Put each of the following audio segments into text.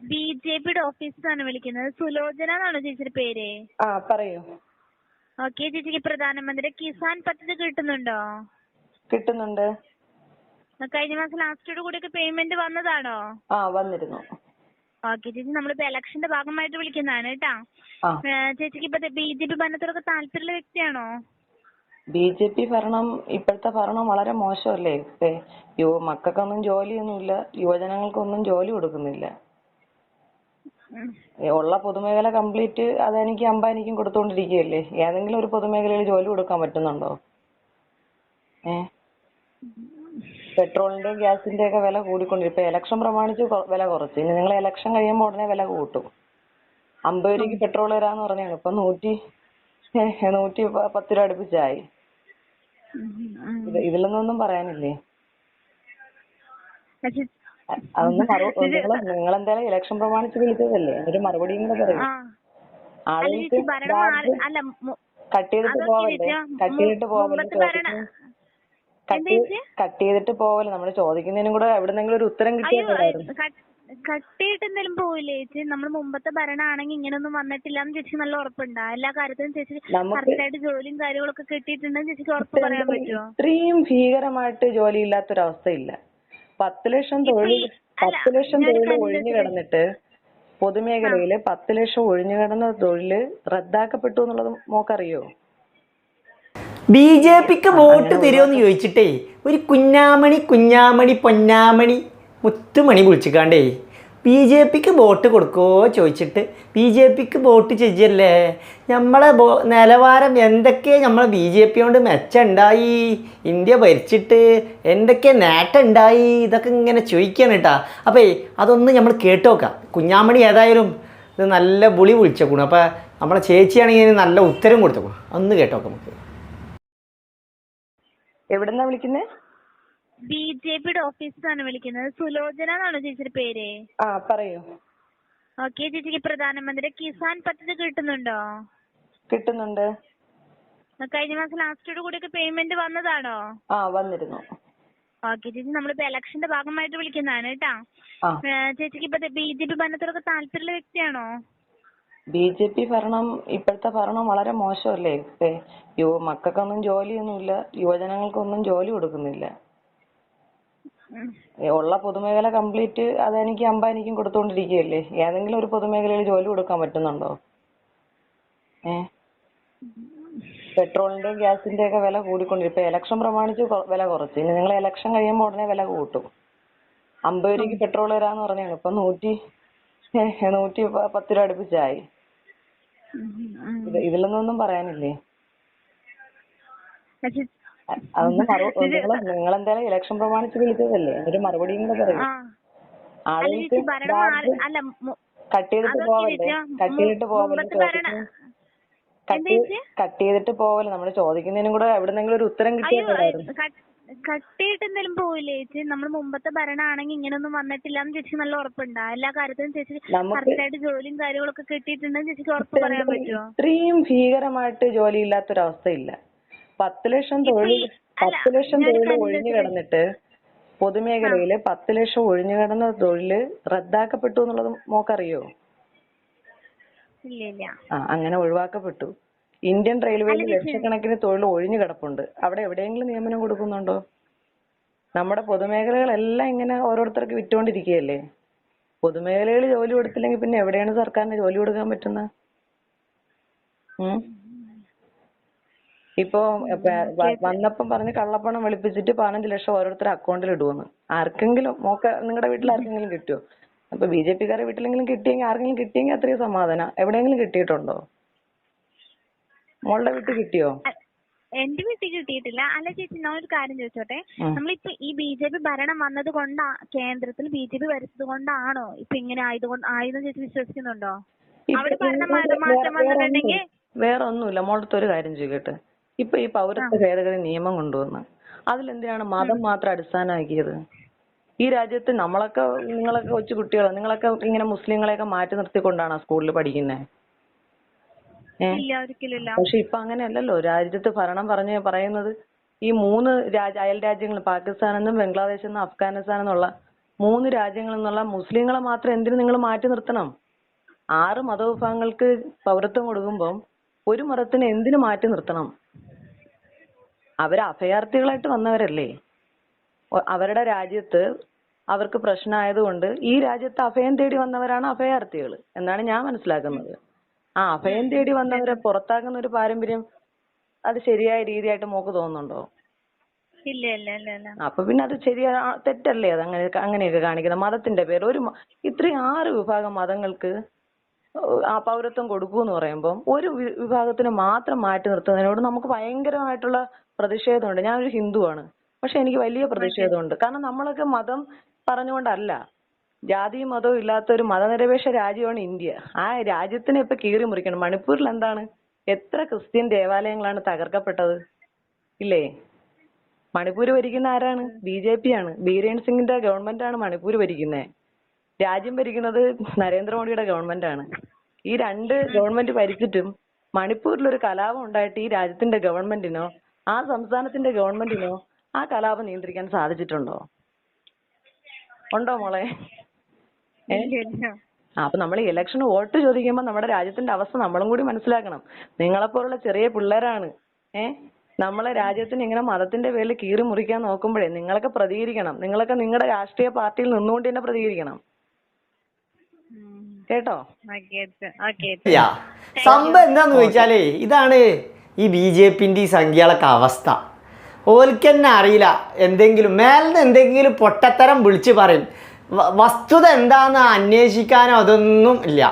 B J പിയുടെ ഓഫീസിൽ നിന്നാണ് വിളിക്കുന്നത്. സുലോചന എന്നാണോ ചേച്ചിയുടെ പേര്? ആ പറയൂ. ഓക്കെ ചേച്ചിക്ക് പ്രധാനമന്ത്രി കിസാൻ പദ്ധതി കിട്ടുന്നുണ്ടോ? കിട്ടുന്നുണ്ട്. കഴിഞ്ഞ മാസം ലാസ്റ്റോട് കൂടിയൊക്കെ പേയ്മെന്റ് വന്നതാണോ? ആ വന്നിരുന്നു. ഓക്കെ ചേച്ചി നമ്മളിപ്പോ ഇലക്ഷന്റെ ഭാഗമായിട്ട് വിളിക്കുന്നതാണ് കേട്ടാ. ആ. ഏഹ് ചേച്ചിക്ക് ഇപ്പൊ ബി ജെ പി ഭരണത്തോടൊക്കെ താല്പര്യമുള്ള വ്യക്തിയാണോ? ബി ജെ പി ഭരണം ഇപ്പോഴത്തെ ഭരണം വളരെ മോശമല്ലേ? ഇപ്പേ യുവ മക്കൾക്കൊന്നും ജോലിയൊന്നുമില്ല യുവജനങ്ങൾക്കൊന്നും ജോലി കൊടുക്കുന്നില്ല. ഉള്ള പൊതുമേഖല കംപ്ലീറ്റ് അദാനിക്കും അംബാനിക്കും കൊടുത്തുകൊണ്ടിരിക്കുകയല്ലേ ഏതെങ്കിലും ഒരു പൊതുമേഖലയിൽ ജോലി കൊടുക്കാൻ പറ്റുന്നുണ്ടോ? ഏ? പെട്രോളിന്റെയും ഗ്യാസിന്റെയും ഒക്കെ വില കൂടിക്കൊണ്ടിരിക്കും ഇപ്പൊ ഇലക്ഷൻ പ്രമാണിച്ച് വില കുറച്ച്. ഇനി നിങ്ങൾ ഇലക്ഷൻ കഴിയുമ്പോൾ ഉടനെ വില കൂട്ടും. അമ്പത് രൂപയ്ക്ക് പെട്രോൾ തരാന്ന് പറഞ്ഞാണ്. ഇപ്പൊ നൂറ്റി നൂറ്റി പത്ത് രൂപ അടുപ്പിച്ചായി. ഇതിലൊന്നും പറയാനില്ലേ? അതൊന്നും നിങ്ങൾ എന്തായാലും ഇലക്ഷൻ പ്രമാണിച്ച് വിളിച്ചതല്ലേ? ഒരു മറുപടിയും കൂടെ പറയും. ആളുകൾക്ക് കട്ട് ചെയ്തിട്ട് പോവല്ലേ? കട്ട് ചെയ്തിട്ട് പോവല്ലേ കട്ട്? കട്ട് ചെയ്തിട്ട് പോവല്ലേ? നമ്മൾ ചോദിക്കുന്നതിനും കൂടെ എവിടെന്നെങ്കിലും ഒരു ഉത്തരം കിട്ടിയാലായിരുന്നു കട്ടിയിട്ട് എന്തെങ്കിലും പോവില്ലേ ചേച്ചി? നമ്മൾ മുമ്പത്തെ ഭരണമാണെങ്കിൽ ഇങ്ങനൊന്നും വന്നിട്ടില്ല എന്ന് ചേച്ചി നല്ല ഉറപ്പുണ്ടാ. എല്ലാ കാര്യത്തിലും ചേച്ചി നമുക്ക് കറക്റ്റ് ആയിട്ട് ജോലിയും കാര്യങ്ങളൊക്കെ കിട്ടിയിട്ടുണ്ടെന്ന് ചേച്ചിക്ക് ഉറപ്പ് പറയാൻ പറ്റുമോ ഇത്രയും ഭീകരമായിട്ട് ജോലി ഇല്ലാത്തൊരവസ്ഥയില്ല പത്ത് ലക്ഷം തൊഴിൽ പത്ത് ലക്ഷം തൊഴിൽ ഒഴിഞ്ഞു? കിടന്നിട്ട് പൊതുമേഖലയിൽ പത്ത് ലക്ഷം ഒഴിഞ്ഞു കിടന്ന തൊഴിൽ റദ്ദാക്കപ്പെട്ടു എന്നുള്ളത് മോക്കറിയോ? ബി ജെ പിക്ക് വോട്ട് തരുമെന്ന് ചോദിച്ചിട്ടേ ഒരു കുഞ്ഞാമണി കുഞ്ഞാമണി പൊന്നാമണി മുത്തുമണി വിളിച്ചിക്കാണ്ടേ ബി ജെ പിക്ക് വോട്ട് കൊടുക്കുമോ ചോദിച്ചിട്ട് ബി ജെ പിക്ക് വോട്ട് ചെയ്യല്ലേ? നമ്മളെ നിലവാരം എന്തൊക്കെ നമ്മൾ ബി ജെ പി കൊണ്ട് മെച്ചമുണ്ടായി ഇന്ത്യ ഭരിച്ചിട്ട് എന്തൊക്കെ നേട്ടം ഉണ്ടായി ഇതൊക്കെ ഇങ്ങനെ ചോദിക്കാണ് കേട്ടാ അപ്പോൾ അതൊന്ന് നമ്മൾ കേട്ട് നോക്കാം. കുഞ്ഞാമണി ഏതായാലും ഇത് നല്ല ബുളി വിളിച്ചേക്കണം. അപ്പോൾ നമ്മളെ ചേച്ചിയാണെങ്കിൽ നല്ല ഉത്തരം കൊടുത്തേക്കണം. ഒന്ന് കേട്ടോക്കാം നമുക്ക്. എവിടെന്നാ വിളിക്കുന്നേ? ബി ജെ പിയുടെ ഓഫീസിൽ നിന്നാണ് വിളിക്കുന്നത്. സുലോചന എന്നാണോ ചേച്ചിയുടെ പേര്? ആ പറയൂ. ഓക്കെ ചേച്ചിക്ക് പ്രധാനമന്ത്രി കിസാൻ പദ്ധതി കിട്ടുന്നുണ്ടോ? കിട്ടുന്നുണ്ട്. കഴിഞ്ഞ മാസം ലാസ്റ്റോട് കൂടിയൊക്കെ പേയ്മെന്റ് വന്നതാണോ? ആ വന്നിരുന്നു. ഓക്കെ ചേച്ചി നമ്മളിപ്പോ ഇലക്ഷന്റെ ഭാഗമായിട്ട് വിളിക്കുന്നതാണ് കേട്ടാ. ആ. ചേച്ചിക്ക് ഇപ്പൊ ബി ജെ പി ഭരണത്തോടൊക്കെ താല്പര്യമുള്ള വ്യക്തിയാണോ? ബി ജെ പി ഭരണം ഇപ്പോഴത്തെ ഭരണം വളരെ മോശമല്ലേ? ഇപ്പൊ യുവ മക്കൾക്കൊന്നും ജോലിയൊന്നുമില്ല യുവജനങ്ങൾക്കൊന്നും ജോലി കൊടുക്കുന്നില്ല. ഉള്ള പൊതുമേഖല കംപ്ലീറ്റ് അദാനിക്കും അംബാനിക്കും കൊടുത്തുകൊണ്ടിരിക്കുകയല്ലേ ഏതെങ്കിലും ഒരു പൊതുമേഖലയിൽ ജോലി കൊടുക്കാൻ പറ്റുന്നുണ്ടോ? ഏ? പെട്രോളിന്റെയും ഗ്യാസിന്റെയും ഒക്കെ വില കൂടിക്കൊണ്ടിരിക്കും ഇപ്പൊ ഇലക്ഷൻ പ്രമാണിച്ച് വില കുറച്ച്. ഇനി നിങ്ങൾ ഇലക്ഷൻ കഴിയുമ്പോൾ ഉടനെ വില കൂട്ടും. അമ്പത് രൂപയ്ക്ക് പെട്രോൾ തരാന്ന് പറഞ്ഞാണ്. ഇപ്പൊ നൂറ്റി നൂറ്റി പത്ത് രൂപ അടുപ്പിച്ചായി. ഇതിലൊന്നും പറയാനില്ലേ? അതൊന്നും നിങ്ങൾ എന്തായാലും ഇലക്ഷൻ പ്രമാണിച്ച് വിളിച്ചതല്ലേ? ഒരു മറുപടിയും കൂടെ പറയും. ആളുകൾക്ക് കട്ട് ചെയ്തിട്ട് പോവല്ലേ? കട്ട് ചെയ്തിട്ട് പോവല്ലേ കട്ട്? കട്ട് ചെയ്തിട്ട് പോവല്ലേ? നമ്മൾ ചോദിക്കുന്നതിനും കൂടെ എവിടെന്നെങ്കിലും ഒരു ഉത്തരം അയ്യോ കട്ടിയിട്ട് എന്തെങ്കിലും പോവില്ലേ ചേച്ചി? നമ്മൾ മുമ്പത്തെ ഭരണമാണെങ്കിൽ ഇങ്ങനൊന്നും വന്നിട്ടില്ല എന്ന് ചേച്ചി നല്ല ഉറപ്പുണ്ടാ. എല്ലാ കാര്യത്തിലും ചേച്ചി നമുക്ക് കറക്റ്റ് ആയിട്ട് ജോലിയും കാര്യങ്ങളൊക്കെ കിട്ടിയിട്ടുണ്ടെന്ന് ചേച്ചിക്ക് ഉറപ്പ് പറയാൻ പറ്റുമോ ഇത്രയും ഭീകരമായിട്ട് ജോലി ഇല്ലാത്തൊരവസ്ഥയില്ല പത്ത് ലക്ഷം തൊഴിൽ പത്ത് ലക്ഷം തൊഴിൽ ഒഴിഞ്ഞു? കിടന്നിട്ട് പൊതുമേഖലയിൽ പത്ത് ലക്ഷം ഒഴിഞ്ഞു കിടന്ന തൊഴിൽ റദ്ദാക്കപ്പെട്ടു എന്നുള്ളത് മോക്കറിയോ? ആ അങ്ങനെ ഒഴിവാക്കപ്പെട്ടു. ഇന്ത്യൻ റെയിൽവേയിൽ ലക്ഷക്കണക്കിന് തൊഴിൽ ഒഴിഞ്ഞു കിടപ്പുണ്ട്. അവിടെ എവിടെയെങ്കിലും നിയമനം കൊടുക്കുന്നുണ്ടോ? നമ്മുടെ പൊതുമേഖലകളെല്ലാം ഇങ്ങനെ ഓരോരുത്തർക്ക് വിറ്റുകൊണ്ടിരിക്കുകയല്ലേ പൊതുമേഖലയിൽ ജോലി കൊടുത്തില്ലെങ്കിൽ പിന്നെ എവിടെയാണ് സർക്കാരിന് ജോലി കൊടുക്കാൻ പറ്റുന്നത്? ഉം? ഇപ്പോ വന്നപ്പം പറഞ്ഞ് കള്ളപ്പണം വെളുപ്പിച്ചിട്ട് പതിനഞ്ച് ലക്ഷം ഓരോരുത്തരുടെ അക്കൗണ്ടിൽ ഇടുവെന്ന്. ആർക്കെങ്കിലും മോക്ക നിങ്ങളുടെ വീട്ടിൽ ആർക്കെങ്കിലും കിട്ടുമോ അപ്പൊ ബി ജെ പിക്കാരുടെ വീട്ടിലെങ്കിലും കിട്ടിയെങ്കിൽ ആർക്കെങ്കിലും കിട്ടിയെങ്കിൽ അത്രയും സമാധാനം. എവിടെയെങ്കിലും കിട്ടിയിട്ടുണ്ടോ? മോളുടെ വീട്ടിൽ കിട്ടിയോ? എന്റെ വീട്ടിൽ കിട്ടിയിട്ടില്ല. അല്ല ചേച്ചി ഞാൻ ഒരു കാര്യം ചോദിച്ചോട്ടെ? നമ്മളിപ്പോ ഈ ബി ജെ പി ഭരണം വന്നത് കൊണ്ടാ കേന്ദ്രത്തിൽ ബി ജെ പി ഭരിച്ചത് കൊണ്ടാണോ ഇപ്പൊ ഇങ്ങനെ ആയതുകൊണ്ട് ആയതെന്ന് ചേച്ചി വിശ്വസിക്കുന്നുണ്ടോ? അവിടെ ഭരണം മാറ്റം വന്നിട്ടുണ്ടെങ്കിൽ ഒന്നും- വേറെ ഒന്നുമില്ല. മോളത്തെ ഒരു കാര്യം ചോദിക്കട്ടെ? ഇപ്പൊ ഈ പൗരത്വ ഭേദഗതി നിയമം കൊണ്ടുവന്ന് അതിലെന്തിനാണ് മതം മാത്രം അടിസ്ഥാനമാക്കിയത്? ഈ രാജ്യത്ത് നമ്മളൊക്കെ നിങ്ങളൊക്കെ കൊച്ചു കുട്ടികൾ നിങ്ങളൊക്കെ ഇങ്ങനെ മുസ്ലിങ്ങളെയൊക്കെ മാറ്റി നിർത്തിക്കൊണ്ടാണോ സ്കൂളിൽ പഠിക്കുന്നത് പക്ഷെ ഇപ്പൊ അങ്ങനെയല്ലല്ലോ. രാജ്യത്ത് ഭരണം പറഞ്ഞ് പറയുന്നത് ഈ മൂന്ന് രാജ അയൽ രാജ്യങ്ങൾ പാകിസ്ഥാൻ എന്നും ബംഗ്ലാദേശ് എന്നും അഫ്ഗാനിസ്ഥാൻ എന്നുള്ള മൂന്ന് രാജ്യങ്ങളിൽ നിന്നുള്ള മുസ്ലിങ്ങളെ മാത്രം എന്തിനു നിങ്ങൾ മാറ്റി നിർത്തണം? ആറ് മതവിഭാഗങ്ങൾക്ക് പൗരത്വം കൊടുക്കുമ്പോൾ ഒരു മതത്തിനെ എന്തിനു മാറ്റി നിർത്തണം? അവർ അഭയാർത്ഥികളായിട്ട് വന്നവരല്ലേ? അവരുടെ രാജ്യത്ത് അവർക്ക് പ്രശ്നമായതുകൊണ്ട് ഈ രാജ്യത്ത് അഭയം തേടി വന്നവരാണ് അഭയാർത്ഥികൾ എന്നാണ് ഞാൻ മനസ്സിലാക്കുന്നത്. ആ അഭയം തേടി വന്നവരെ പുറത്താക്കുന്ന ഒരു പാരമ്പര്യം അത് ശരിയായ രീതിയായിട്ട് മോക്ക് തോന്നുന്നുണ്ടോ? അപ്പൊ പിന്നെ അത് ശരിയാ തെറ്റല്ലേ അത് അങ്ങനെ അങ്ങനെയൊക്കെ കാണിക്കുന്നത്? മതത്തിന്റെ പേര് ഒരു ഇത്രയും ആറ് വിഭാഗം മതങ്ങൾക്ക് ആ പൗരത്വം കൊടുക്കൂന്ന് പറയുമ്പോൾ ഒരു വിഭാഗത്തിന് മാത്രം മാറ്റി നിർത്തുന്നതിനോട് നമുക്ക് ഭയങ്കരമായിട്ടുള്ള പ്രതിഷേധമുണ്ട്. ഞാനൊരു ഹിന്ദുവാണ്. പക്ഷെ എനിക്ക് വലിയ പ്രതിഷേധമുണ്ട്. കാരണം നമ്മളൊക്കെ മതം പറഞ്ഞുകൊണ്ടല്ല. ജാതിയും മതവും ഇല്ലാത്ത ഒരു മതനിരപേക്ഷ രാജ്യമാണ് ഇന്ത്യ. ആ രാജ്യത്തിനെ ഇപ്പൊ കീറി മുറിക്കണം. മണിപ്പൂരിൽ എന്താണ്? എത്ര ക്രിസ്ത്യൻ ദേവാലയങ്ങളാണ് തകർക്കപ്പെട്ടത്? ഇല്ലേ? മണിപ്പൂർ ഭരിക്കുന്ന ആരാണ്? ബി ജെ പി ആണ് ബീരേൻ സിംഗിന്റെ ഗവൺമെന്റ് ആണ് മണിപ്പൂർ ഭരിക്കുന്നത് രാജ്യം ഭരിക്കുന്നത് നരേന്ദ്രമോദിയുടെ ഗവൺമെന്റ് ആണ് ഈ രണ്ട് ഗവൺമെന്റ് ഭരിച്ചിട്ടും മണിപ്പൂരിൽ ഒരു കലാപം ഉണ്ടായിട്ട് ഈ രാജ്യത്തിന്റെ ഗവൺമെന്റിനോ ആ സംസ്ഥാനത്തിന്റെ ഗവൺമെന്റിനോ ആ കലാപം നിയന്ത്രിക്കാൻ സാധിച്ചിട്ടുണ്ടോ? ഉണ്ടോ മോളെ? അപ്പൊ നമ്മൾ ഇലക്ഷൻ വോട്ട് ചോദിക്കുമ്പോൾ നമ്മുടെ രാജ്യത്തിന്റെ അവസ്ഥ നമ്മളും കൂടി മനസ്സിലാക്കണം. നിങ്ങളെ നിങ്ങളെപ്പോലുള്ള ചെറിയ പിള്ളേരാണ്. ഏഹ് നമ്മളെ രാജ്യത്തിന് ഇങ്ങനെ മതത്തിന്റെ പേരിൽ കീറി മുറിക്കാൻ നോക്കുമ്പോഴേ നിങ്ങളൊക്കെ പ്രതികരിക്കണം. നിങ്ങളൊക്കെ നിങ്ങളുടെ രാഷ്ട്രീയ പാർട്ടിയിൽ നിന്നുകൊണ്ട് തന്നെ പ്രതികരിക്കണം. കേട്ടോ? Okay okay yeah. സംഭവം എന്താന്ന് ചോദിച്ചാലേ ഇതാണ് ഈ ബി ജെ പിന്റെ ഈ സംഖ്യകളൊക്കെ അവസ്ഥ. ഓൽക്ക് തന്നെ അറിയില്ല. എന്തെങ്കിലും മേലിന്ന് എന്തെങ്കിലും പൊട്ടത്തരം വിളിച്ച് പറയും. വസ്തുത എന്താണെന്ന് അന്വേഷിക്കാനോ അതൊന്നും ഇല്ല.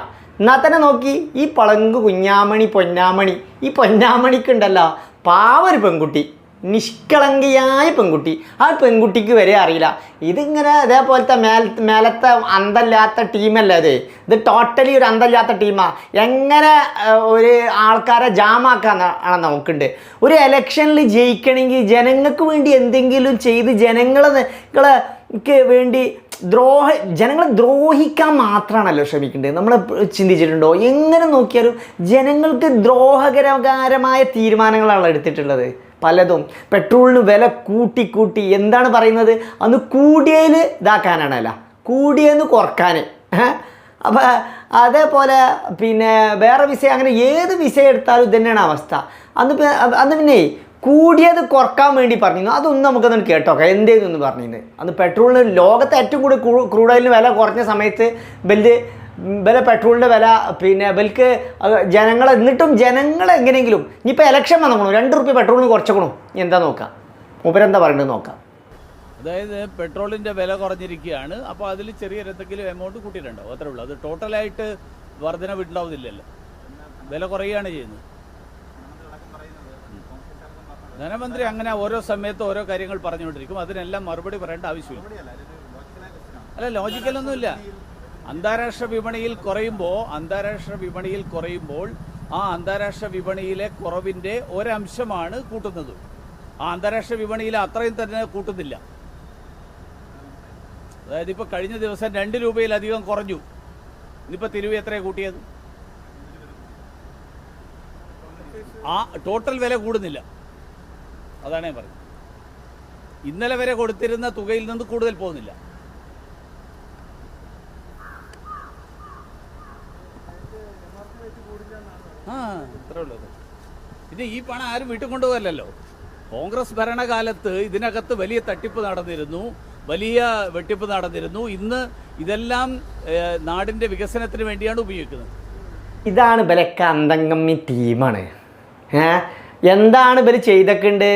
എന്നാൽ തന്നെ നോക്കി ഈ പളങ്ക് കുഞ്ഞാമണി പൊന്നാമണി ഈ പൊന്നാമണിക്കുണ്ടല്ലോ പാവ ഒരു പെൺകുട്ടി. നിഷ്കളങ്കയായ പെൺകുട്ടി. ആ പെൺകുട്ടിക്ക് വരെ അറിയില്ല. ഇതിങ്ങനെ അതേപോലത്തെ മേൽ മേലത്തെ അന്തല്ലാത്ത ടീമല്ലേ അത് ഇത് ടോട്ടലി ഒരു അന്തല്ലാത്ത ടീമാണ് എങ്ങനെ ഒരു ആൾക്കാരെ ജാമാക്കാൻ ആണ് നോക്കുന്നുണ്ട് ഒരു എലക്ഷനിൽ ജയിക്കണമെങ്കിൽ ജനങ്ങൾക്ക് വേണ്ടി എന്തെങ്കിലും ചെയ്ത് ജനങ്ങളെ വേണ്ടി ദ്രോഹ ജനങ്ങളെ ദ്രോഹിക്കാൻ മാത്രമാണല്ലോ ശ്രമിക്കേണ്ടത്. നമ്മൾ ചിന്തിച്ചിട്ടുണ്ടോ? എങ്ങനെ നോക്കിയാലും ജനങ്ങൾക്ക് ദ്രോഹകരകരമായ തീരുമാനങ്ങളാണ് എടുത്തിട്ടുള്ളത്. പലതും. പെട്രോളിന് വില കൂട്ടി കൂട്ടി എന്താണ് പറയുന്നത്? അന്ന് കൂടിയതിൽ ഇതാക്കാനാണല്ല. കൂടിയെന്ന് കുറയ്ക്കാൻ അപ്പോൾ അതേപോലെ പിന്നെ വേറെ വിസ അങ്ങനെ ഏത് വിസ എടുത്താലും ഇത് തന്നെയാണ് അവസ്ഥ. അന്ന് അന്ന് പിന്നെ കൂടിയത് കുറയ്ക്കാൻ വേണ്ടി പറഞ്ഞിരുന്നു. അതൊന്നും നമുക്കൊന്ന് കേട്ടോ. എന്തേന്നൊന്ന് പറഞ്ഞിരുന്നു. അന്ന് പെട്രോളിന് ലോകത്തെ ഏറ്റവും കൂടുതൽ ക്രൂഡ് ഓയിലിന് വില കുറഞ്ഞ സമയത്ത് വലിയ വില പെട്രോളിന്റെ വില പിന്നെ ബൽക്ക് ജനങ്ങൾ എന്നിട്ടും ജനങ്ങൾ എങ്ങനെയെങ്കിലും ഇനിയിപ്പോൾ ഇലക്ഷൻ വന്നോളൂ രണ്ട് റുപ്യ പെട്രോളിന് കുറച്ചേക്കണു എന്താ നോക്കാം? ഉപരെന്താ പറയുന്നത് നോക്കാം. അതായത് പെട്രോളിന്റെ വില കുറഞ്ഞിരിക്കുകയാണ്. അപ്പോൾ അതിൽ ചെറിയ എന്തെങ്കിലും എമൗണ്ട് കൂട്ടിയിട്ടുണ്ടാവും അത്രേ ഉള്ളൂ. അത് ടോട്ടലായിട്ട് വർധന ഉണ്ടാവുന്നില്ലല്ലോ. വില കുറയുകയാണ് ചെയ്യുന്നത്. ധനമന്ത്രി അങ്ങനെ ഓരോ സമയത്ത് ഓരോ കാര്യങ്ങൾ പറഞ്ഞുകൊണ്ടിരിക്കും. അതിനെല്ലാം മറുപടി പറയേണ്ട ആവശ്യമില്ല. അല്ല ലോജിക്കലൊന്നുമില്ല. അന്താരാഷ്ട്ര വിപണിയിൽ കുറയുമ്പോൾ അന്താരാഷ്ട്ര വിപണിയിൽ കുറയുമ്പോൾ ആ അന്താരാഷ്ട്ര വിപണിയിലെ കുറവിന്റെ ഒരംശമാണ് കൂട്ടുന്നത്. ആ അന്താരാഷ്ട്ര വിപണിയിൽ അത്രയും തന്നെ കൂട്ടുന്നില്ല. അതായത് ഇപ്പൊ കഴിഞ്ഞ ദിവസം രണ്ട് രൂപയിലധികം കുറഞ്ഞു. ഇന്നിപ്പോ തിരുവ് എത്രയാണ് കൂട്ടിയത്? ആ ടോട്ടൽ വില കൂടുന്നില്ല. അതാണ് ഞാൻ പറഞ്ഞത്. ഇന്നലെ വരെ കൊടുത്തിരുന്ന തുകയിൽ നിന്ന് കൂടുതൽ പോകുന്നില്ല. ആ ഉള്ളൂ. പിന്നെ ഈ പണം ആരും വീട്ടിൽ കൊണ്ടുപോകല്ലോ കോൺഗ്രസ് ഭരണകാലത്ത് ഇതിനകത്ത് വലിയ തട്ടിപ്പ് നടന്നിരുന്നു വലിയ വെട്ടിപ്പ് നടന്നിരുന്നു. ഇന്ന് ഇതെല്ലാം ഏഹ്, നാടിന്റെ വികസനത്തിന് വേണ്ടിയാണ് ഉപയോഗിക്കുന്നത്. ഇതാണ് ബലക്ക അന്തംഗമ്മി ടീമാണ്. ഏ? എന്താണ് ഇവർ ചെയ്തൊക്കെയുണ്ട്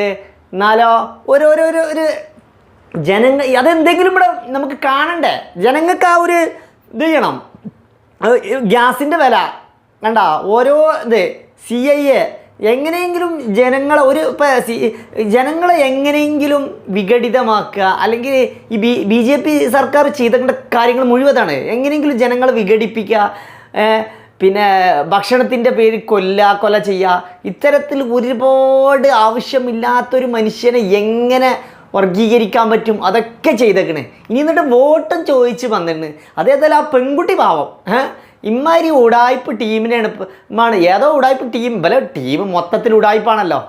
എന്നാലോ ഒരു ഒരു ഒരു ഒരു ജനങ്ങൾ അതെന്തെങ്കിലും ഇവിടെ നമുക്ക് കാണണ്ടേ? ജനങ്ങൾക്ക് ആ ഒരു ഇത് ചെയ്യണം. ഗ്യാസിന്റെ വില കണ്ട? ഓരോ ഇത് സി ഐ എ എങ്ങനെയെങ്കിലും ജനങ്ങളെ ഒരു ഇപ്പം സി ജനങ്ങളെ എങ്ങനെയെങ്കിലും വിഘടിതമാക്കുക അല്ലെങ്കിൽ ഈ ബി ബി ജെ പി സർക്കാർ ചെയ്തേണ്ട കാര്യങ്ങൾ മുഴുവതാണ് എങ്ങനെയെങ്കിലും ജനങ്ങളെ വിഘടിപ്പിക്കുക പിന്നെ ഭക്ഷണത്തിന്റെ പേരിൽ കൊല്ല കൊല ചെയ്യുക ഇത്തരത്തിൽ ഒരുപാട് ആവശ്യമില്ലാത്തൊരു മനുഷ്യനെ എങ്ങനെ വർഗീകരിക്കാൻ പറ്റും? അതൊക്കെ ചെയ്തേക്കണ്. ഇനി എന്നിട്ട് വോട്ടും ചോദിച്ച് വന്നിരുന്നു അതേതായാലും ആ പെൺകുട്ടി പാവം. ഏഹ് ഇമ്മാതിരി ഉടായ്പ് ടീമിനെയാണ് ഏതോ ഉടായ്പ് ടീം വല ടീം മൊത്തത്തിൽ ഉടായ്പാണല്ലോ.